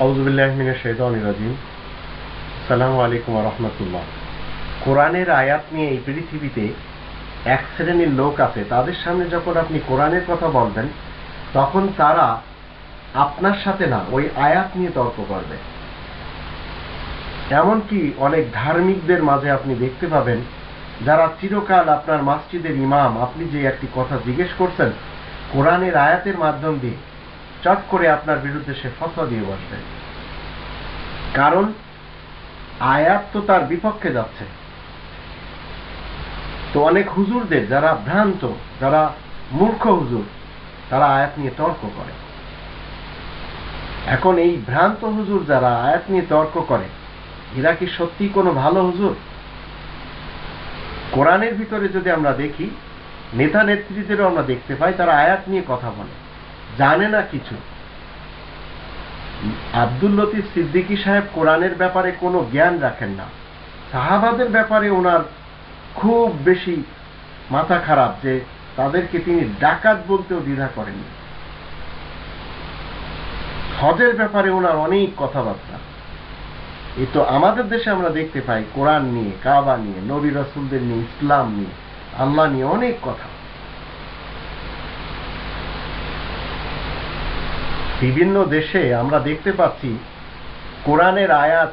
রহমতুল্লাহ। কোরআনের আয়াত নিয়ে এই পৃথিবীতে এক শ্রেণির লোক আছে, তাদের সামনে যখন আপনি কোরআনের কথা বলবেন, তখন তারা আপনার সাথে না, ওই আয়াত নিয়ে তর্ক করবে। এমনকি অনেক ধার্মিকদের মাঝে আপনি দেখতে পাবেন, যারা চিরকাল আপনার মসজিদের ইমাম, আপনি যে একটি কথা জিজ্ঞেস করছেন, কোরআনের আয়াতের মাধ্যম দিয়ে চট করে আপনার বিরুদ্ধে সে ফসা দিয়ে বসবে। কারণ আয়াত তো তার বিপক্ষে যাচ্ছে। তো অনেক হুজুরদের যারা ভ্রান্ত, যারা মূর্খ হুজুর, তারা আয়াত নিয়ে তর্ক করে। এখন এই ভ্রান্ত হুজুর যারা আয়াত নিয়ে তর্ক করে, এরা কি সত্যি কোনো ভালো হুজুর? কোরআনের ভিতরে যদি আমরা দেখি নেতা নেত্রীদেরও আমরা দেখতে পাই, তারা আয়াত নিয়ে কথা বলে। জানে না কিছু। আব্দুল লতিফ সিদ্দিকী সাহেব কোরআনের ব্যাপারে কোনো জ্ঞান রাখেন না। সাহাবাদের ব্যাপারে ওনার খুব বেশি মাথা খারাপ যে তাদেরকে তিনি ডাকাত বলতেও দ্বিধা করেননি। হজের ব্যাপারে ওনার অনেক কথাবার্তা। এ তো আমাদের দেশে আমরা দেখতে পাই, কোরআন নিয়ে, কাবা নিয়ে, নবী রসুলদের নিয়ে, ইসলাম নিয়ে, আল্লাহ নিয়ে অনেক কথা। বিভিন্ন দেশে আমরা দেখতে পাচ্ছি কোরআনের আয়াত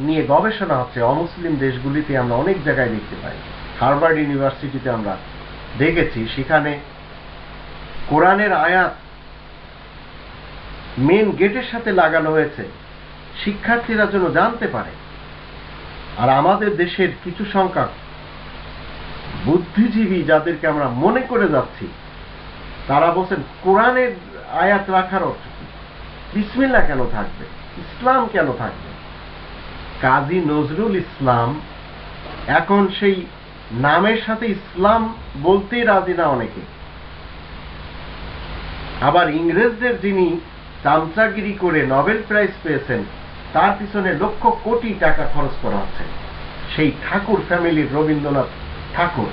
নিয়ে গবেষণা হচ্ছে। অমুসলিম দেশগুলিতে আমরা অনেক জায়গায় দেখতে পাই। হার্ভার্ড ইউনিভার্সিটিতে আমরা দেখেছি, সেখানে কোরআনের আয়াত মেন গেটের সাথে লাগানো হয়েছে। শিক্ষার্থীরা যেন জানতে পারে। আর আমাদের দেশের কিছু সংখ্যক বুদ্ধিজীবী যাদেরকে আমরা মনে করে যাচ্ছি, তারা বলছেন, কোরআনের আয়াত রাখার অর্থ বিসমিল্লা কেন থাকবে? ইসলাম কেন থাকবে? কাজী নজরুল ইসলাম এখন সেই নামের সাথে ইসলাম বলতেই রাজি না অনেকে। আবার ইংরেজদের যিনি চামচাগিরি করে নোবেল প্রাইজ পেয়েছেন, তার পিছনে লক্ষ কোটি টাকা খরচ করা হচ্ছে। সেই ঠাকুর ফ্যামিলির রবীন্দ্রনাথ ঠাকুর,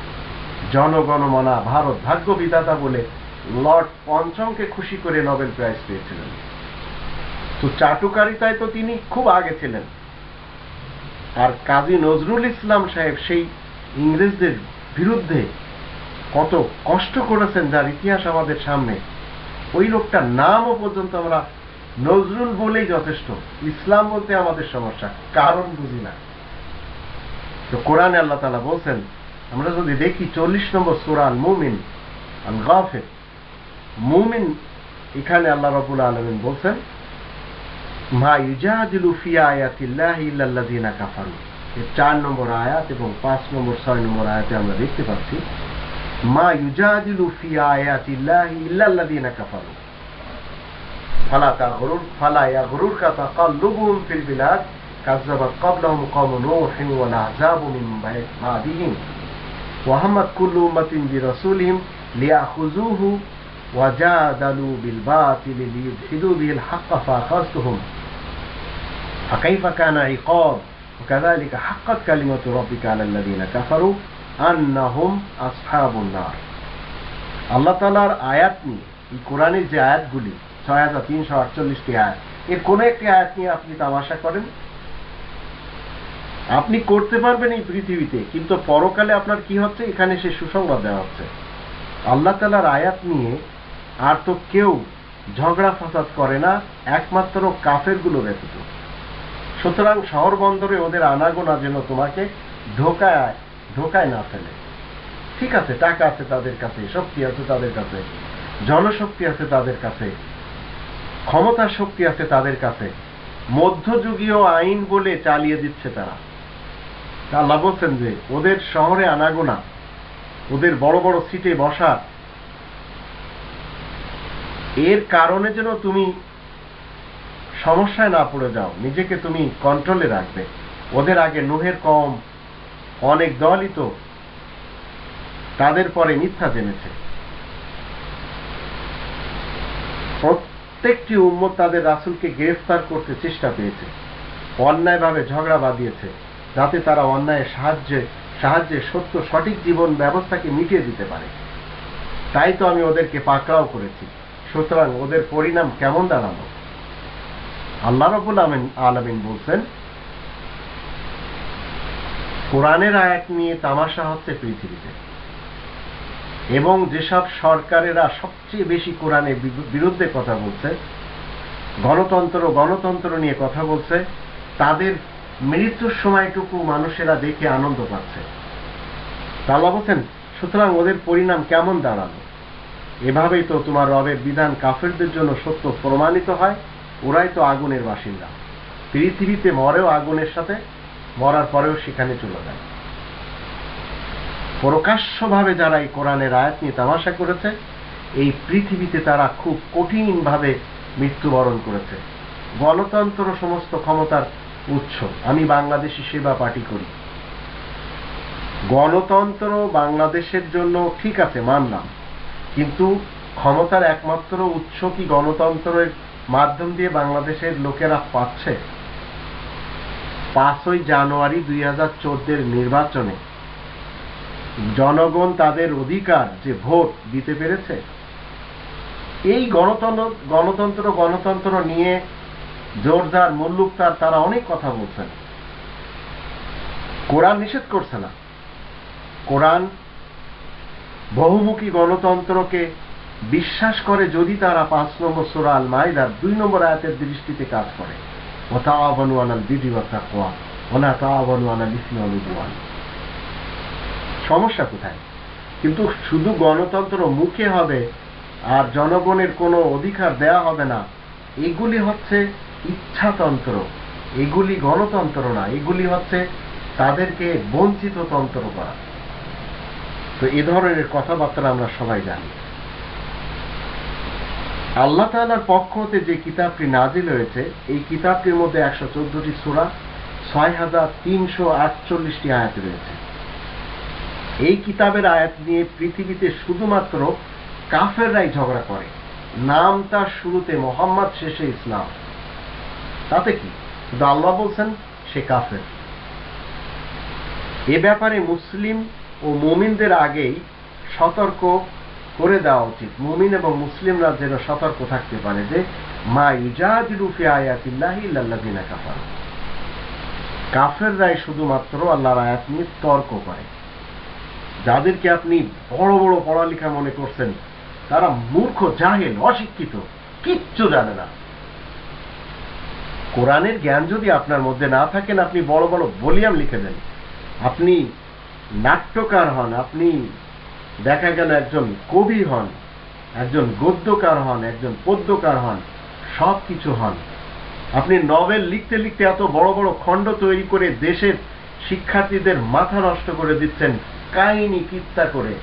জনগণমনা ভারত ভাগ্য বিধাতা বলে লর্ড পঞ্চমকে খুশি করে নোবেল প্রাইজ পেয়েছিলেন। তো চাটুকারিতায় তো তিনি খুব আগে ছিলেন। আর কাজী নজরুল ইসলাম সাহেব সেই ইংরেজদের বিরুদ্ধে কত কষ্ট করেছেন যার ইতিহাস আমাদের সামনে, ওই লোকটার নামও পর্যন্ত আমরা নজরুল বলেই যথেষ্ট, ইসলাম বলতে আমাদের সমস্যা, কারণ বুঝি না। তো কোরআনে আল্লাহ তালা বলছেন, আমরা যদি দেখি চল্লিশ নম্বর সুরান মুমিন আল গাফের মুমিন এখানে আল্লাহ রবুল আলমিন বলছেন মা ইউজাদিলু ফি আয়াতিল্লাহ ইল্লাল্লাযিনা কাফারু এর চার নম্বর আয়াত এবং পাঁচ নম্বর ছয় নম্বর আয়াতে আমরা দেখতে পাচ্ছি মা ইউজাদিলু ফি আয়াতিল্লাহ ইল্লাল্লাযিনা কাফারু ফালা তাগরুর ফালা ইয়াগরুরকা তাকাল্লুবুহুম ফিল বিলাদ কাযযাবাত ক্বাবলাহুম কওমু নূহিন ওয়াল আহজাবু মিন বা'দিহিম وهمت كل أمة برسولهم ليأخذوه وجادلوا بالباطل ليدحدوا به الحق فأخذتهم فكيف كان عقاب وكذلك حقت كلمة ربك على الذين كفروا أنهم أصحاب النار আল্লাহ তালার আয়াত নিয়ে এই কোরআনের যে আয়াতগুলি ছয় হাজার তিনশো আটচল্লিশটি আয়াত এর কোনো একটি আয়াত নিয়ে আপনি তামাশা করেন আপনি করতে পারবেন এই পৃথিবীতে কিন্তু পরকালে আপনার কি হচ্ছে এখানে সে সুসংবাদ দেওয়া হচ্ছে আল্লাহ তালার আয়াত নিয়ে আর তো কেউ ঝগড়া ফাসাদ করে না, একমাত্র কাফেরগুলো ব্যতীত। সুতরাং শহর বন্দরে ওদের আনাগোনা যেন তোমাকে ঢোকায় ঢোকায় না ফেলে। ঠিক আছে, টাকা আছে তাদের কাছে, শক্তি আছে তাদের কাছে, জনশক্তি আছে তাদের কাছে, ক্ষমতার শক্তি আছে তাদের কাছে, মধ্যযুগীয় আইন বলে চালিয়ে দিচ্ছে তারা। আল্লাহ বলছেন যে, ওদের শহরে আনাগোনা, ওদের বড় বড় সিটে বসা এর কারণে যেন তুমি সমস্যায় না পড়ে যাও, নিজেকে তুমি কন্ট্রোলে রাখবে। ওদের আগে নুহের কম, অনেক দলই তো তাদের পরে মিথ্যা জেনেছে। প্রত্যেকটি উম্মত তাদের রাসুলকে গ্রেফতার করতে চেষ্টা পেয়েছে, অন্যায়ভাবে ঝগড়া বাঁধিয়েছে, যাতে তারা অন্যায়ের সাহায্যে সাহায্যে সত্য, সঠিক জীবন ব্যবস্থাকে মিটিয়ে দিতে পারে। তাই তো আমি ওদেরকে পাকড়াও করেছি। সুতরাং ওদের পরিণাম কেমন দাঁড়াল? আল্লাহ রবুল আমিন আলমিন বলছেন, কোরআনের আয়াত নিয়ে তামাশা হচ্ছে পৃথিবীতে। এবং যেসব সরকারেরা সবচেয়ে বেশি কোরআনের বিরুদ্ধে কথা বলছে, গণতন্ত্র গণতন্ত্র নিয়ে কথা বলছে, তাদের মৃত্যুর সময়টুকু মানুষেরা দেখে আনন্দ পাচ্ছে। আল্লাহ বলছেন, সুতরাং ওদের পরিণাম কেমন দাঁড়াল? এভাবেই তো তোমার রবের বিধান কাফেরদের জন্য সত্য প্রমাণিত হয়। ওরাই তো আগুনের বাসিন্দা। পৃথিবীতে মরেও আগুনের সাথে, মরার পরেও সেখানে চলে যায়। প্রকাশ্যভাবে যারা এই কোরআনের আয়াত নিয়ে তামাশা করেছে, এই পৃথিবীতে তারা খুব কঠিনভাবে মৃত্যুবরণ করেছে। গণতন্ত্র সমস্ত ক্ষমতার উৎস। আমি বাংলাদেশি সেবা পার্টি করি। গণতন্ত্র বাংলাদেশের জন্য ঠিক আছে, মানলাম। কিন্তু ক্ষমতার একমাত্র উৎস কি গণতন্ত্রের মাধ্যম দিয়ে বাংলাদেশের লোকেরা পাচ্ছে? পাঁচই জানুয়ারি দুই হাজার চোদ্দের নির্বাচনে জনগণ তাদের অধিকার যে ভোট দিতে পেরেছে, এই গণতন্ত্র গণতন্ত্র গণতন্ত্র নিয়ে জোরদার মুল্লুকতার তারা অনেক কথা বলছেন। কোরআন নিষেধ করছে না। কোরআন বহুমুখী গণতন্ত্রকে বিশ্বাস করে যদি তারা পাঁচ নম্বর সোরা আল মাইদার দুই নম্বর আয়াতের দৃষ্টিতে কাজ করে। ও তাওয়াবানু আনাল বিধি ওয়া তাকওয়া ওলা তাওয়াবানু আনাল ইসমি সমস্যা কোথায়? কিন্তু শুধু গণতন্ত্র মুখে হবে আর জনগণের কোনো অধিকার দেয়া হবে না। এগুলি হচ্ছে ইচ্ছাতন্ত্র। এগুলি গণতন্ত্র না, এগুলি হচ্ছে তাদেরকে বঞ্চিত তন্ত্র করা। তো এ ধরনের কথাবার্তা আমরা সবাই জানি। আল্লাহ তালার পক্ষ হতে যে কিতাবটি নাজিল হয়েছে, এই কিতাবটির মধ্যে একশো চোদ্দটি সুরা ছয় হাজার তিনশো আটচল্লিশটি আয়াত রয়েছে। এই কিতাবের আয়াত নিয়ে পৃথিবীতে শুধুমাত্র কাফেররাই ঝগড়া করে। নাম তার শুরুতে মোহাম্মদ, শেষে ইসলাম। তাতে কি? কিন্তু আল্লাহ বলছেন, সে কাফের। এ ব্যাপারে মুসলিম ও মুমিনদের আগেই সতর্ক করে দেওয়া উচিত। মুমিন এবং মুসলিমরা যেন সতর্ক থাকতে পারে যে, মা ইজাদিরুফি আয়াতিল্লাহি ইল্লাল্লাযিনা কাফার। কাফেররাই শুধুমাত্র আল্লাহর আয়াত নিয়ে তর্ক করে। যাদেরকে আপনি বড় বড় পড়ালেখা মনে করছেন, তারা মূর্খ, জাহেল, অশিক্ষিত, কিচ্ছু জানে না। কোরআনের জ্ঞান যদি আপনার মধ্যে না থাকেন আপনি বড় বড় বলিয়াম লিখে দেন, আপনি নাট্যকার হন আপনি। দেখা গেল একজন কবি হন, একজন গদ্যকার হন, একজন পদ্যকার হন সব কিছু হন। আপনি নভেল লিখতে লিখতে এত বড় বড় খণ্ড তৈরি করে দেশের শিক্ষার্থীদের মাথা নষ্ট করে দিচ্ছেন, কাহিনী কিচ্ছা করে।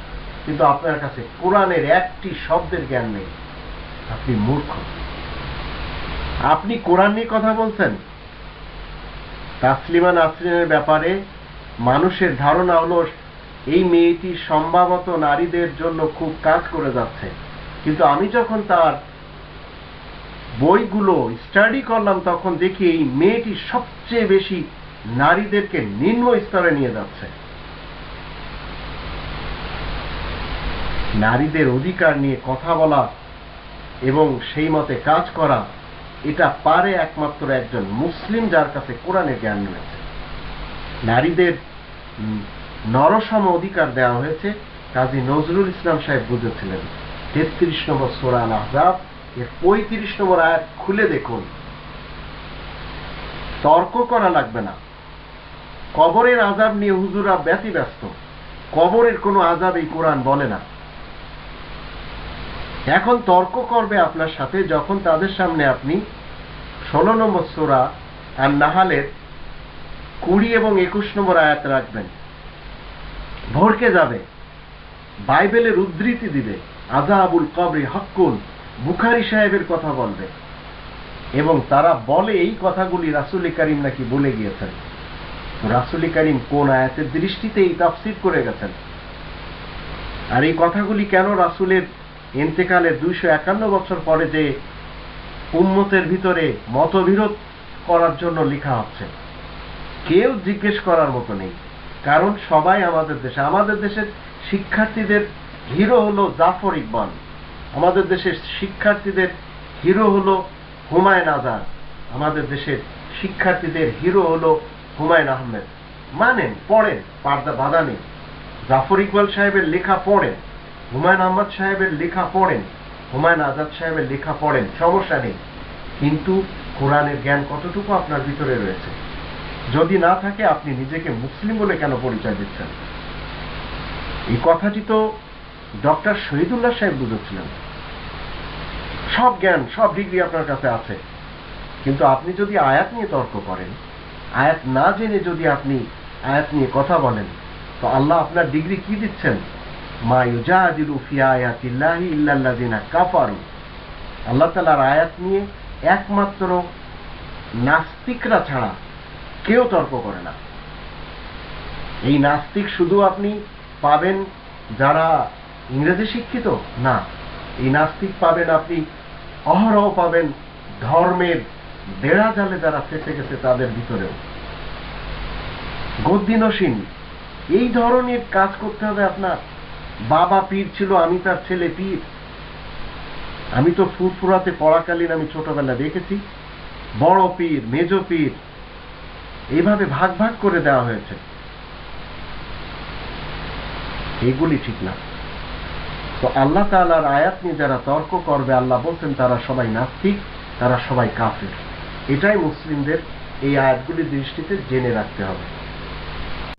কিন্তু আপনার কাছে কোরআনের একটি শব্দের জ্ঞান নেই। আপনি মূর্খ। আপনি কোরআন নিয়ে কথা বলছেন? তাসলিমা নাসরিনের ব্যাপারে মানুষের ধারণা হলো এই মেয়েটি সম্ভবত নারীদের জন্য খুব কাজ করে যাচ্ছে। কিন্তু আমি যখন তার বইগুলো স্টাডি করলাম, তখন দেখি এই মেয়েটি সবচেয়ে বেশি নারীদেরকে নিম্ন স্তরে নিয়ে যাচ্ছে। নারীদের অধিকার নিয়ে কথা বলা এবং সেই মতে কাজ করা, এটা পারে একমাত্র একজন মুসলিম যার কাছে কোরআনের জ্ঞান রয়েছে। নারীদের নরসম অধিকার দেওয়া হয়েছে কাজী নজরুল ইসলাম সাহেব বুঝেছিলেন। তেত্রিশ নম্বর সোরাল আহজাব এর পঁয়ত্রিশ নম্বর আয়াত খুলে দেখুন। তর্ক করা লাগবে না। কবরের আজাব নিয়ে হুজুরা ব্যতিব্যস্ত। কবরের কোনো আজাব এই কোরআন বলে না। এখন তর্ক করবে আপনার সাথে যখন তাদের সামনে আপনি। ষোলো নম্বর সোরা আর নাহালের কুড়ি এবং একুশ নম্বর আয়াত রাখবেন। ভরকে যাবে। বাইবেলের উদ্ধৃতি দিবে। আজাবুল কবরি হকুল বুখারি সাহেবের কথা বলবে। এবং তারা বলে এই কথাগুলি রাসুলি করিম নাকি বলে গিয়েছেন। রাসুলি করিম কোন আয়াতের দৃষ্টিতে এই তাফসির করে গেছেন? আর এই কথাগুলি কেন রাসুলের ইন্তেকালের দুইশো একান্ন বছর পরে যে উম্মতের ভিতরে মতবিরোধ করার জন্য লেখা হচ্ছে? কেউ জিজ্ঞেস করার মতো নেই। কারণ সবাই আমাদের দেশে আমাদের দেশের শিক্ষার্থীদের হিরো হলো জাফর ইকবাল। আমাদের দেশের শিক্ষার্থীদের হিরো হলো হুমায়ুন আজাদ। আমাদের দেশের শিক্ষার্থীদের হিরো হলো হুমায়ুন আহমেদ। মানেন, পড়েন, পার্দা বাধা নেই। জাফর ইকবাল সাহেবের লেখা পড়েন। হুমায়ুন আহমদ সাহেবের লেখা পড়েন। হুমায়ুন আজাদ সাহেবের লেখা পড়েন। সমস্যা নেই। কিন্তু কোরআনের জ্ঞান কতটুকু আপনার ভিতরে রয়েছে? যদি না থাকে, আপনি নিজেকে মুসলিম বলে কেন পরিচয় দিচ্ছেন? এই কথাটি তো ডক্টর শহীদুল্লাহ সাহেব বুঝেছিলেন। সব জ্ঞান, সব ডিগ্রি আপনার কাছে আছে। কিন্তু আপনি যদি আয়াত নিয়ে তর্ক করেন, আয়াত না জেনে যদি আপনি আয়াত নিয়ে কথা বলেন, তো আল্লাহ আপনার ডিগ্রি কি দিচ্ছেন? মা ইউজাদিলু ফি আয়াতিল্লাহি ইল্লাল্লাযিনা কাফারু। আল্লাহ তাআলার আয়াত নিয়ে একমাত্র নাস্তিকরা ছাড়া কেউ তর্ক করে না। এই নাস্তিক শুধু আপনি পাবেন যারা ইংরেজি শিক্ষিত? না। এই নাস্তিক পাবেন আপনি, অহরহ পাবেন ধর্মের বেড়া জালে যারা ফেসে গেছে তাদের ভিতরেও। গদ্দিনসীন এই ধরনের কাজ করতে হবে আপনার। বাবা পীর ছিল, আমি তার ছেলে পীর। আমি তো ফুরফুরাতে পড়াকালীন আমি ছোটবেলা দেখেছি। বড় পীর, মেজ পীর এইভাবে ভাগ ভাগ করে দেওয়া হয়েছে। এগুলি ঠিক না। তো আল্লাহ তালার আয়াত নিয়ে যারা তর্ক করবে, আল্লাহ বলছেন, তারা সবাই নাস্তিক, তারা সবাই কাফের। এটাই মুসলিমদের এই আয়াতগুলির দৃষ্টিতে জেনে রাখতে হবে।